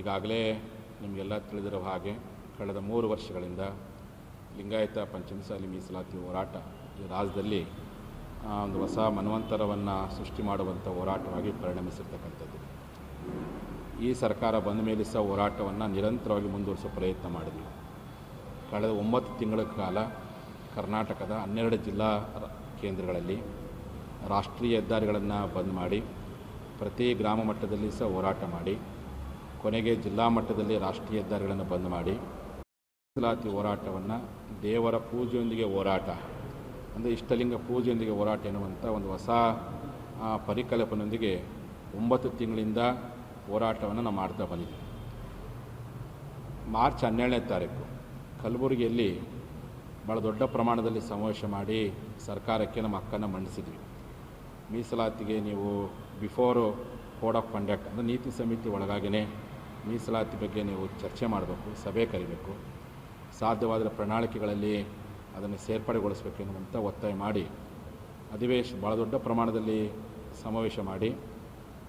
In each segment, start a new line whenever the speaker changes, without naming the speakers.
ಈಗಾಗಲೇ ನಿಮಗೆಲ್ಲ ತಿಳಿದಿರೋ ಹಾಗೆ ಕಳೆದ ಮೂರು ವರ್ಷಗಳಿಂದ ಲಿಂಗಾಯತ ಪಂಚಮಸಾಲಿ ಮೀಸಲಾತಿ ಹೋರಾಟ ಈ ರಾಜ್ಯದಲ್ಲಿ ಒಂದು ಹೊಸ ಮನ್ವಂತರವನ್ನು ಸೃಷ್ಟಿ ಮಾಡುವಂಥ ಹೋರಾಟವಾಗಿ ಪರಿಣಮಿಸಿರ್ತಕ್ಕಂಥದ್ದು. ಈ ಸರ್ಕಾರ ಬಂದ ಮೇಲೆ ಸಹ ಹೋರಾಟವನ್ನು ನಿರಂತರವಾಗಿ ಮುಂದುವರಿಸೋ ಪ್ರಯತ್ನ ಮಾಡಿದ್ವಿ ಕಳೆದ ಒಂಬತ್ತು ತಿಂಗಳ ಕಾಲ ಕರ್ನಾಟಕದ ಹನ್ನೆರಡು ಜಿಲ್ಲಾ ಕೇಂದ್ರಗಳಲ್ಲಿ ರಾಷ್ಟ್ರೀಯ ಹೆದ್ದಾರಿಗಳನ್ನು ಬಂದ್ ಮಾಡಿ, ಪ್ರತಿ ಗ್ರಾಮ ಮಟ್ಟದಲ್ಲಿ ಸಹ ಹೋರಾಟ ಮಾಡಿ ಕೊನೆಗೆ ಜಿಲ್ಲಾ ಮಟ್ಟದಲ್ಲಿ ರಾಷ್ಟ್ರೀಯ ಹೆದ್ದಾರಿಗಳನ್ನು ಬಂದ್ ಮಾಡಿ ಮೀಸಲಾತಿ ಹೋರಾಟವನ್ನು ದೇವರ ಪೂಜೆಯೊಂದಿಗೆ ಹೋರಾಟ, ಅಂದರೆ ಇಷ್ಟಲಿಂಗ ಪೂಜೆಯೊಂದಿಗೆ ಹೋರಾಟ ಎನ್ನುವಂಥ ಒಂದು ಹೊಸ ಪರಿಕಲ್ಪನೆಯೊಂದಿಗೆ ಒಂಬತ್ತು ತಿಂಗಳಿಂದ ಹೋರಾಟವನ್ನು ನಾವು ಮಾಡ್ತಾ ಬಂದಿದ್ದೀವಿ. ಮಾರ್ಚ್ ಹನ್ನೆರಡನೇ ತಾರೀಕು ಕಲಬುರಗಿಯಲ್ಲಿ ಭಾಳ ದೊಡ್ಡ ಪ್ರಮಾಣದಲ್ಲಿ ಸಮಾವೇಶ ಮಾಡಿ ಸರ್ಕಾರಕ್ಕೆ ನಮ್ಮ ಹಕ್ಕನ್ನು ಮಂಡಿಸಿದ್ವಿ. ಮೀಸಲಾತಿಗೆ ನೀವು ಬಿಫೋರು ಕೋಡ್ ಆಫ್ ಕಂಡಕ್ಟ್, ಅಂದರೆ ನೀತಿ ಸಮಿತಿ ಒಳಗಾಗಿಯೇ ಮೀಸಲಾತಿ ಬಗ್ಗೆ ನೀವು ಚರ್ಚೆ ಮಾಡಬೇಕು, ಸಭೆ ಕರಿಬೇಕು ಸಾಧ್ಯವಾದ ಪ್ರಣಾಳಿಕೆಗಳಲ್ಲಿ ಅದನ್ನು ಸೇರ್ಪಡೆಗೊಳಿಸಬೇಕು ಎನ್ನುವಂಥ ಒತ್ತಾಯ ಮಾಡಿ, ಅಧಿವೇಶ ಭಾಳ ದೊಡ್ಡ ಪ್ರಮಾಣದಲ್ಲಿ ಸಮಾವೇಶ ಮಾಡಿ,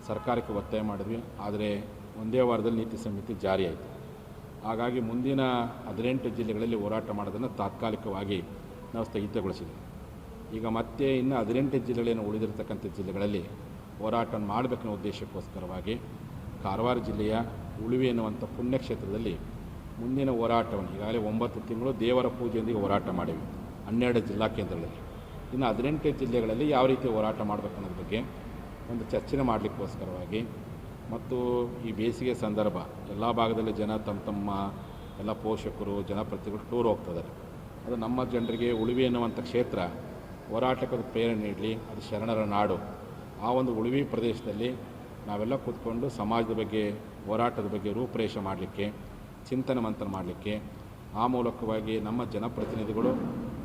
ಸರ್ಕಾರಕ್ಕೆ ಒತ್ತಾಯ ಮಾಡಿದ್ವಿ, ಆದರೆ ಒಂದೇ ವಾರದಲ್ಲಿ ನೀತಿ ಸಮಿತಿ ಜಾರಿಯಾಯಿತು. ಹಾಗಾಗಿ ಮುಂದಿನ ಹದಿನೆಂಟು ಜಿಲ್ಲೆಗಳಲ್ಲಿ ಹೋರಾಟ ಮಾಡೋದನ್ನು ತಾತ್ಕಾಲಿಕವಾಗಿ ನಾವು ಸ್ಥಗಿತಗೊಳಿಸಿದ್ವಿ ಈಗ ಮತ್ತೆ ಇನ್ನು ಹದಿನೆಂಟು ಜಿಲ್ಲೆಗಳೇನು ಉಳಿದಿರತಕ್ಕಂಥ ಜಿಲ್ಲೆಗಳಲ್ಲಿ ಹೋರಾಟ ಮಾಡಬೇಕನ್ನೋ ಉದ್ದೇಶಕ್ಕೋಸ್ಕರವಾಗಿ ಕಾರವಾರ ಜಿಲ್ಲೆಯ ಉಳುವಿ ಎನ್ನುವಂಥ ಪುಣ್ಯಕ್ಷೇತ್ರದಲ್ಲಿ ಮುಂದಿನ ಹೋರಾಟವನ್ನು ಈಗಾಗಲೇ ಒಂಬತ್ತು ತಿಂಗಳು ದೇವರ ಪೂಜೆಯೊಂದಿಗೆ ಹೋರಾಟ ಮಾಡಿವೆ. ಹನ್ನೆರಡು ಜಿಲ್ಲಾ ಕೇಂದ್ರಗಳಲ್ಲಿ. ಇನ್ನು ಹದಿನೆಂಟು ಜಿಲ್ಲೆಗಳಲ್ಲಿ ಯಾವ ರೀತಿ ಹೋರಾಟ ಮಾಡಬೇಕು ಅನ್ನೋದ್ರ ಬಗ್ಗೆ ಒಂದು ಚರ್ಚೆ ಮಾಡಲಿಕ್ಕೋಸ್ಕರವಾಗಿ ಮತ್ತು ಈ ಬೇಸಿಗೆ ಸಂದರ್ಭ ಎಲ್ಲ ಭಾಗದಲ್ಲಿ ಜನ ತಮ್ಮ ತಮ್ಮ ಎಲ್ಲ ಪೋಷಕರು ಜನಪ್ರತಿಗಳು ಟೂರ್ ಹೋಗ್ತಿದ್ದಾರೆ. ಅದು ನಮ್ಮ ಜನರಿಗೆ ಉಳುವಿ ಎನ್ನುವಂಥ ಕ್ಷೇತ್ರ ಹೋರಾಟಕ್ಕೆ ಪ್ರೇರಣೆ ನೀಡಲಿ, ಅದು ಶರಣರ ನಾಡು. ಆ ಒಂದು ಉಳುವಿ ಪ್ರದೇಶದಲ್ಲಿ ನಾವೆಲ್ಲ ಕೂತ್ಕೊಂಡು ಸಮಾಜದ ಬಗ್ಗೆ, ಹೋರಾಟದ ಬಗ್ಗೆ ರೂಪರೇಷೆ ಮಾಡಲಿಕ್ಕೆ, ಚಿಂತನೆ ಮಂಥನ ಮಾಡಲಿಕ್ಕೆ, ಆ ಮೂಲಕವಾಗಿ ನಮ್ಮ ಜನಪ್ರತಿನಿಧಿಗಳು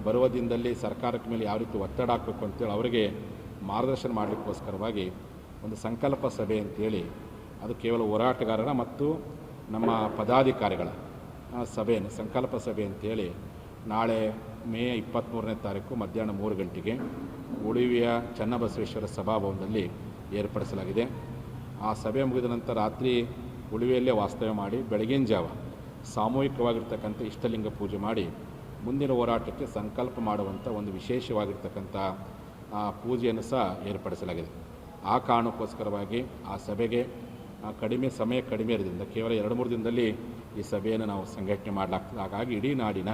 ಬರುವ ದಿನದಲ್ಲಿ ಸರ್ಕಾರಕ್ಕೆ ಮೇಲೆ ಯಾವ ರೀತಿ ಒತ್ತಡ ಹಾಕಬೇಕು ಅಂತೇಳಿ ಅವರಿಗೆ ಮಾರ್ಗದರ್ಶನ ಮಾಡಲಿಕ್ಕೋಸ್ಕರವಾಗಿ ಒಂದು ಸಂಕಲ್ಪ ಸಭೆ ಅಂತೇಳಿ ಅದು ಕೇವಲ ಹೋರಾಟಗಾರರ ಮತ್ತು ನಮ್ಮ ಪದಾಧಿಕಾರಿಗಳ ಸಭೆಯನ್ನು, ಸಂಕಲ್ಪ ಸಭೆ ಅಂತೇಳಿ ನಾಳೆ ಮೇ ಇಪ್ಪತ್ತ್ಮೂರನೇ ತಾರೀಕು ಮಧ್ಯಾಹ್ನ ಮೂರು ಗಂಟೆಗೆ ಉಳಿವಿಯ ಚನ್ನಬಸವೇಶ್ವರ ಸಭಾಭವನದಲ್ಲಿ ಏರ್ಪಡಿಸಲಾಗಿದೆ. ಆ ಸಭೆ ಮುಗಿದ ನಂತರ ರಾತ್ರಿ ಉಳಿವೆಯಲ್ಲೇ ವಾಸ್ತವ್ಯ ಮಾಡಿ ಬೆಳಗಿನ ಜಾವ ಸಾಮೂಹಿಕವಾಗಿರ್ತಕ್ಕಂಥ ಇಷ್ಟಲಿಂಗ ಪೂಜೆ ಮಾಡಿ ಮುಂದಿನ ಹೋರಾಟಕ್ಕೆ ಸಂಕಲ್ಪ ಮಾಡುವಂಥ ಒಂದು ವಿಶೇಷವಾಗಿರ್ತಕ್ಕಂಥ ಪೂಜೆಯನ್ನು ಸಹ ಏರ್ಪಡಿಸಲಾಗಿದೆ. ಆ ಕಾರಣಕ್ಕೋಸ್ಕರವಾಗಿ ಆ ಸಭೆಗೆ ಕಡಿಮೆ ಸಮಯ ಕಡಿಮೆ ಇರೋದ್ರಿಂದ ಕೇವಲ ಎರಡು ಮೂರು ದಿನದಲ್ಲಿ ಈ ಸಭೆಯನ್ನು ನಾವು ಸಂಘಟನೆ ಮಾಡಲಾಗ್ತದೆ. ಹಾಗಾಗಿ ಇಡೀ ನಾಡಿನ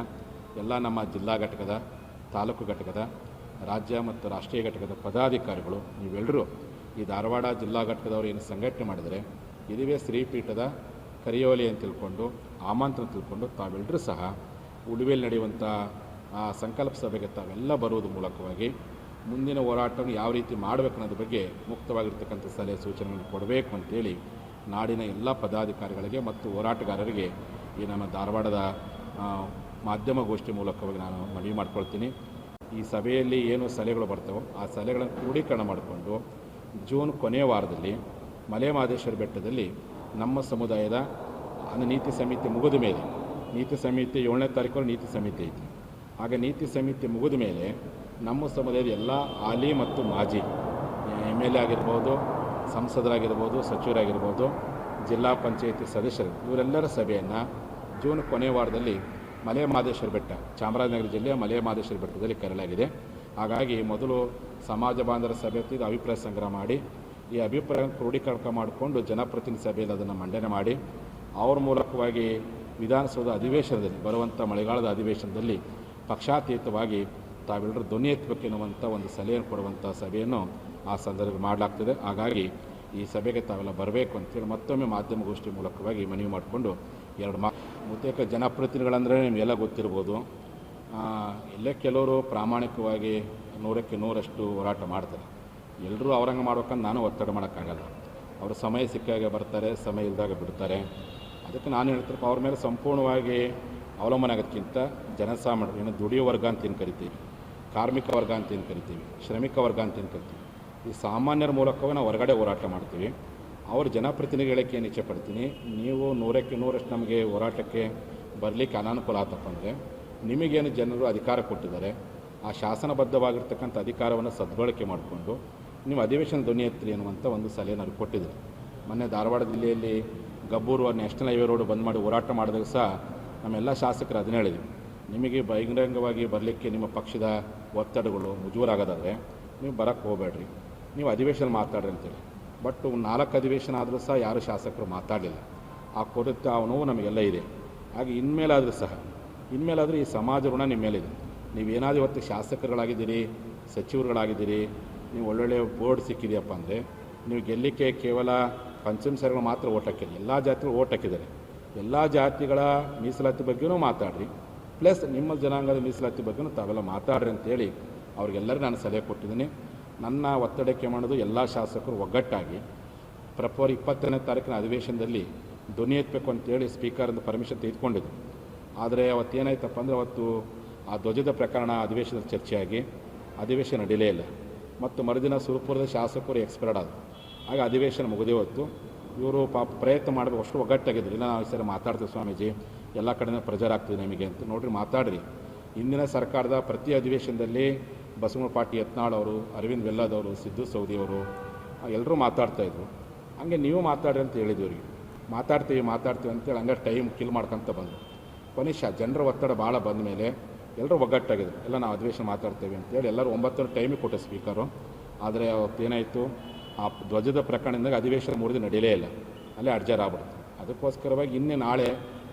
ಎಲ್ಲ ನಮ್ಮ ಜಿಲ್ಲಾ ಘಟಕದ, ತಾಲೂಕು ಘಟಕದ, ರಾಜ್ಯ ಮತ್ತು ರಾಷ್ಟ್ರೀಯ ಘಟಕದ ಪದಾಧಿಕಾರಿಗಳು, ನೀವೆಲ್ಲರೂ ಈ ಧಾರವಾಡ ಜಿಲ್ಲಾ ಘಟಕದವರು ಏನು ಸಂಘಟನೆ ಮಾಡಿದರೆ ಇದುವೇ ಶ್ರೀಪೀಠದ ಕರಿಯೋಲಿ ಅಂತ ತಿಳ್ಕೊಂಡು, ಆಮಂತ್ರಣ ತಿಳ್ಕೊಂಡು ತಾವೆಲ್ಲರೂ ಸಹ ಉಳುವೆಯಲ್ಲಿ ನಡೆಯುವಂಥ, ಆ, ಸಂಕಲ್ಪ ಸಭೆಗೆ ತಾವೆಲ್ಲ ಬರುವುದು ಮೂಲಕವಾಗಿ ಮುಂದಿನ ಹೋರಾಟವನ್ನು ಯಾವ ರೀತಿ ಮಾಡಬೇಕು ಅನ್ನೋದ್ರ ಬಗ್ಗೆ ಮುಕ್ತವಾಗಿರ್ತಕ್ಕಂಥ ಸಲಹೆ ಸೂಚನೆಗಳನ್ನು ಕೊಡಬೇಕು ಅಂತೇಳಿ ನಾಡಿನ ಎಲ್ಲ ಪದಾಧಿಕಾರಿಗಳಿಗೆ ಮತ್ತು ಹೋರಾಟಗಾರರಿಗೆ ಈ ನಮ್ಮ ಧಾರವಾಡದ ಮಾಧ್ಯಮಗೋಷ್ಠಿ ಮೂಲಕವಾಗಿ ನಾನು ಮನವಿ ಮಾಡ್ಕೊಳ್ತೀನಿ. ಈ ಸಭೆಯಲ್ಲಿ ಏನು ಸಲಹೆಗಳು ಬರ್ತವೋ ಆ ಸಲಹೆಗಳನ್ನು ಕ್ರೋಢೀಕರಣ ಮಾಡಿಕೊಂಡು ಜೂನ್ ಕೊನೆಯ ವಾರದಲ್ಲಿ ಮಲೆ ಮಹದೇಶ್ವರ ಬೆಟ್ಟದಲ್ಲಿ ನಮ್ಮ ಸಮುದಾಯದ ಅಂದರೆ ನೀತಿ ಸಮಿತಿ ಮುಗಿದ ಮೇಲೆ, ನೀತಿ ಸಮಿತಿ ಏಳನೇ ತಾರೀಕು ನೀತಿ ಸಮಿತಿ ಐತಿ. ಆಗ ನೀತಿ ಸಮಿತಿ ಮುಗಿದ ಮೇಲೆ ನಮ್ಮ ಸಮುದಾಯದ ಎಲ್ಲ ಹಾಲಿ ಮತ್ತು ಮಾಜಿ ಎಂ ಎಲ್ ಎ ಆಗಿರ್ಬೋದು, ಸಂಸದರಾಗಿರ್ಬೋದು, ಸಚಿವರಾಗಿರ್ಬೋದು, ಜಿಲ್ಲಾ ಪಂಚಾಯಿತಿ ಸದಸ್ಯರು, ಇವರೆಲ್ಲರ ಸಭೆಯನ್ನು ಜೂನ್ ಕೊನೆಯ ವಾರದಲ್ಲಿ ಮಲೆ ಮಹದೇಶ್ವರ ಬೆಟ್ಟ, ಚಾಮರಾಜನಗರ ಜಿಲ್ಲೆಯ ಮಲೆ ಮಹದೇಶ್ವರ ಬೆಟ್ಟದಲ್ಲಿ ಕರೆಯಲಾಗಿದೆ. ಹಾಗಾಗಿ ಮೊದಲು ಸಮಾಜ ಬಾಂಧವರ ಸಭೆ ಹೊತ್ತಿದ್ದು ಅಭಿಪ್ರಾಯ ಸಂಗ್ರಹ ಮಾಡಿ, ಈ ಅಭಿಪ್ರಾಯ ಕ್ರೋಢೀಕರಣ ಮಾಡಿಕೊಂಡು ಜನಪ್ರತಿನಿಧಿ ಸಭೆಯಲ್ಲಿ ಅದನ್ನು ಮಂಡನೆ ಮಾಡಿ, ಅವ್ರ ಮೂಲಕವಾಗಿ ವಿಧಾನಸೌಧ ಅಧಿವೇಶನದಲ್ಲಿ, ಬರುವಂಥ ಮಳೆಗಾಲದ ಅಧಿವೇಶನದಲ್ಲಿ ಪಕ್ಷಾತೀತವಾಗಿ ತಾವೆಲ್ಲರೂ ಧ್ವನಿ ಎತ್ತಬೇಕೆನ್ನುವಂಥ ಒಂದು ಸಲಹೆಯನ್ನು ಕೊಡುವಂಥ ಸಭೆಯನ್ನು ಆ ಸಂದರ್ಭ ಮಾಡಲಾಗ್ತದೆ. ಹಾಗಾಗಿ ಈ ಸಭೆಗೆ ತಾವೆಲ್ಲ ಬರಬೇಕು ಅಂತೇಳಿ ಮತ್ತೊಮ್ಮೆ ಮಾಧ್ಯಮಗೋಷ್ಠಿ ಮೂಲಕವಾಗಿ ಮನವಿ ಮಾಡಿಕೊಂಡು ಎರಡು ಮಾ ಬಹುತೇಕ ಜನಪ್ರತಿನಿಧಿಗಳಂದರೆ ನಿಮಗೆಲ್ಲ ಗೊತ್ತಿರ್ಬೋದು. ಆ, ಎಲ್ಲೇ ಕೆಲವರು ಪ್ರಾಮಾಣಿಕವಾಗಿ ನೂರಕ್ಕೆ ನೂರಷ್ಟು ಹೋರಾಟ ಮಾಡ್ತಾರೆ. ಎಲ್ಲರೂ ಅವರಂಗೆ ಮಾಡ್ಬೇಕಂತ ನಾನು ಒತ್ತಡ ಮಾಡೋಕ್ಕಾಗಲ್ಲ. ಅವರು ಸಮಯ ಸಿಕ್ಕಾಗ ಬರ್ತಾರೆ ಸಮಯ ಇಲ್ಲದಾಗ ಬಿಡ್ತಾರೆ. ಅದಕ್ಕೆ ನಾನು ಹೇಳ್ತಿರಪ್ಪ ಅವ್ರ ಮೇಲೆ ಸಂಪೂರ್ಣವಾಗಿ ಅವಲಂಬನೆ ಆಗೋದಕ್ಕಿಂತ ಜನಸಾಮಾನ್ಯರು ಏನು ದುಡಿಯೋ ವರ್ಗ ಅಂತ ಏನು ಕರಿತೀವಿ? ಕಾರ್ಮಿಕ ವರ್ಗ ಅಂತ ಏನು ಕರಿತೀವಿ? ಶ್ರಮಿಕ ವರ್ಗ ಅಂತ ಏನು ಕರಿತೀವಿ? ಈ ಸಾಮಾನ್ಯರ ಮೂಲಕವೇ ನಾವು ಹೊರಗಡೆ ಹೋರಾಟ ಮಾಡ್ತೀವಿ. ಅವ್ರ ಜನಪ್ರತಿನಿಧಿಗಳಿಗೆ ಏನು ಇಚ್ಛೆ ಪಡ್ತೀನಿ ನೀವು ನೂರಕ್ಕೆ ನೂರಷ್ಟು ನಮಗೆ ಹೋರಾಟಕ್ಕೆ ಬರಲಿಕ್ಕೆ ಅನಾನುಕೂಲ ಆತಪ್ಪ ಅಂದರೆ ನಿಮಗೇನು ಜನರು ಅಧಿಕಾರ ಕೊಟ್ಟಿದ್ದಾರೆ, ಆ ಶಾಸನಬದ್ಧವಾಗಿರ್ತಕ್ಕಂಥ ಅಧಿಕಾರವನ್ನು ಸದ್ಬಳಕೆ ಮಾಡಿಕೊಂಡು ನೀವು ಅಧಿವೇಶನ ಧ್ವನಿ ಎತ್ತರಿ ಅನ್ನುವಂಥ ಒಂದು ಸಲಹೆ ನನಗೆ ಕೊಟ್ಟಿದ್ದಾರೆ. ಮೊನ್ನೆ ಧಾರವಾಡ ಜಿಲ್ಲೆಯಲ್ಲಿ ಗಬ್ಬೂರು ನ್ಯಾಷನಲ್ ಹೈವೇ ರೋಡ್ ಬಂದ್ ಮಾಡಿ ಹೋರಾಟ ಮಾಡಿದಾಗ ಸಹ ನಮ್ಮೆಲ್ಲ ಶಾಸಕರು ಅದನ್ನ ಹೇಳಿದ್ವಿ ನಿಮಗೆ ಬಹಿರಂಗವಾಗಿ ಬರಲಿಕ್ಕೆ ನಿಮ್ಮ ಪಕ್ಷದ ಒತ್ತಡಗಳು ಮುಜೂರಾಗೋದಾದರೆ ನೀವು ಬರೋಕ್ಕೆ ಹೋಗಬೇಡ್ರಿ. ನೀವು ಅಧಿವೇಶನ ಮಾತಾಡ್ರಿ ಅಂತೇಳಿ. ಬಟ್ ನಾಲ್ಕು ಅಧಿವೇಶನ ಆದರೂ ಸಹ ಯಾರು ಶಾಸಕರು ಮಾತಾಡಲಿಲ್ಲ. ಆ ಕೊರತೆ ಆ ನೋವು ನಮಗೆಲ್ಲ ಇದೆ. ಹಾಗೆ ಇನ್ಮೇಲಾದರೂ ಸಹ ಇನ್ಮೇಲಾದರೂ ಈ ಸಮಾಜ ಋಣ ನಿಮ್ಮ ಮೇಲಿದೆ. ನೀವೇನಾದರೂ ಇವತ್ತು ಶಾಸಕರುಗಳಾಗಿದ್ದೀರಿ, ಸಚಿವರುಗಳಾಗಿದ್ದೀರಿ, ನೀವು ಒಳ್ಳೊಳ್ಳೆ ಬೋರ್ಡ್ ಸಿಕ್ಕಿದೆಯಪ್ಪ ಅಂದರೆ, ನೀವು ಗೆಲ್ಲಿಕ್ಕೆ ಕೇವಲ ಪಂಚಮಸಾರಿಗಳು ಮಾತ್ರ ಓಟ್ ಎಲ್ಲ ಜಾತಿಗಳು ಓಟ್ ಹಾಕಿದ್ದಾರೆ ಎಲ್ಲ ಜಾತಿಗಳ ಮೀಸಲಾತಿ ಬಗ್ಗೆನೂ ಮಾತಾಡ್ರಿ. ಪ್ಲಸ್ ನಿಮ್ಮ ಜನಾಂಗದ ಮೀಸಲಾತಿ ಬಗ್ಗೆನೂ ತಾವೆಲ್ಲ ಮಾತಾಡ್ರಿ ಅಂತೇಳಿ ಅವ್ರಿಗೆಲ್ಲರೂ ನಾನು ಸಲಹೆ ಕೊಟ್ಟಿದ್ದೀನಿ. ನನ್ನ ಒತ್ತಡಕ್ಕೆ ಮಾಡೋದು ಎಲ್ಲ ಶಾಸಕರು ಒಗ್ಗಟ್ಟಾಗಿ ಫೆಬ್ರವರಿ ಇಪ್ಪತ್ತನೇ ತಾರೀಕಿನ ಅಧಿವೇಶನದಲ್ಲಿ ಧ್ವನಿ ಎತ್ತಬೇಕು ಅಂತೇಳಿ ಸ್ಪೀಕರಿಂದ ಪರ್ಮಿಷನ್ ತೆಗೆದುಕೊಂಡಿದ್ದು ಆದರೆ ಅವತ್ತು ಅವತ್ತೇನಾಯ್ತಪ್ಪ ಅಂದರೆ ಅವತ್ತು ಆ ಧ್ವಜದ ಪ್ರಕರಣ ಅಧಿವೇಶನದ ಚರ್ಚೆಯಾಗಿ, ಅಧಿವೇಶನ ಡಿಲೇ ಇಲ್ಲ. ಮತ್ತು ಮರುದಿನ ಸುರಪುರದ ಶಾಸಕರು ಎಕ್ಸ್ಪೈರ್ಡ್ ಆದರು. ಆಗ ಅಧಿವೇಶನ ಮುಗಿದೇ ಹೊತ್ತು ಇವರು ಪಾಪ ಪ್ರಯತ್ನ ಮಾಡಬೇಕು, ಅಷ್ಟು ಒಗ್ಗಟ್ಟಾಗಿದ್ರು. ಇಲ್ಲ, ನಾವು ಈ ಸರಿ ಮಾತಾಡ್ತೀವಿ ಸ್ವಾಮೀಜಿ, ಎಲ್ಲ ಕಡೆಯಿಂದ ಪ್ರೆಜರ್ ಆಗ್ತದೆ ನಿಮಗೆ ಅಂತ ನೋಡಿರಿ, ಮಾತಾಡ್ರಿ. ಇಂದಿನ ಸರ್ಕಾರದ ಪ್ರತಿ ಅಧಿವೇಶನದಲ್ಲಿ ಬಸವನ ಪಾಟಿ ಯತ್ನಾಳ್ ಅವರು, ಅರವಿಂದ್ ವೆಲ್ಲದವರು ಸಿದ್ದು ಸೌದಿಯವರು ಎಲ್ಲರೂ ಮಾತಾಡ್ತಾ ಮಾತಾಡ್ತಾಯಿದ್ರು ಹಂಗೆ ನೀವು ಮಾತಾಡ್ರಿ ಅಂತ ಹೇಳಿದ್ವಿ ಅವ್ರಿಗೆ. ಮಾತಾಡ್ತೀವಿ ಮಾತಾಡ್ತೀವಿ ಅಂತೇಳಿ ಹಂಗೆ ಟೈಮ್ ಕಿಲ್ ಮಾಡ್ಕೊತ ಬಂದರು. ಕೊನಿಷ ಜನರ ಒತ್ತಡ ಭಾಳ ಬಂದ ಮೇಲೆ ಎಲ್ಲರೂ ಒಗ್ಗಟ್ಟಾಗಿದ್ರು. ಎಲ್ಲ ನಾವು ಅಧಿವೇಶನ ಮಾತಾಡ್ತೇವೆ ಅಂತೇಳಿ ಎಲ್ಲರೂ ಒಂಬತ್ತರ ಟೈಮಿಗೆ ಕೊಟ್ಟೆ ಸ್ಪೀಕರು ಆದರೆ ಅವತ್ತೇನಾಯಿತು ಆ ಧ್ವಜದ ಪ್ರಕರಣದಿಂದ ಅಧಿವೇಶನ ಮೂರು ದಿನ ನಡೆಯಲೇ ಇಲ್ಲ. ಅಲ್ಲೇ ಅಡ್ಜರ್ ಆಗ್ಬಿಡ್ತು ಅದಕ್ಕೋಸ್ಕರವಾಗಿ ಇನ್ನೇ ನಾಳೆ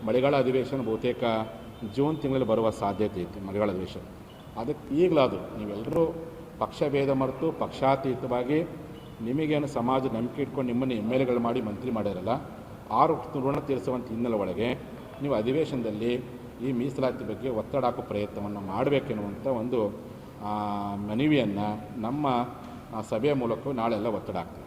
ಮಳೆಗಾಲ ಅಧಿವೇಶನ ಬಹುತೇಕ ಜೂನ್ ತಿಂಗಳಲ್ಲಿ ಬರುವ ಸಾಧ್ಯತೆ ಇತ್ತು ಮಳೆಗಾಲ ಅಧಿವೇಶನ. ಅದಕ್ಕೆ ಈಗಲಾದರೂ ನೀವೆಲ್ಲರೂ ಪಕ್ಷ ಭೇದ ಮರೆತು ಪಕ್ಷಾತೀತವಾಗಿ ನಿಮಗೇನು ಸಮಾಜ ನಂಬಿಕೆ ಇಟ್ಕೊಂಡು ನಿಮ್ಮನ್ನು ಎಂ ಎಲ್ ಎಗಳು ಮಾಡಿ ಮಂತ್ರಿ ಮಾಡ್ಯಾರಲ್ಲ, ಆರು ಋಣ ತೀರಿಸುವಂಥ ಹಿನ್ನೆಲೆ ಒಳಗೆ ನೀವು ಅಧಿವೇಶನದಲ್ಲಿ ಈ ಮೀಸಲಾತಿ ಬಗ್ಗೆ ಒತ್ತಡ ಹಾಕೋ ಪ್ರಯತ್ನವನ್ನು ಮಾಡಬೇಕೆನ್ನುವಂಥ ಒಂದು ಮನವಿಯನ್ನು ನಮ್ಮ ಸಭೆಯ ಮೂಲಕ ನಾಳೆಲ್ಲ ಒತ್ತಡ ಹಾಕ್ತೀವಿ.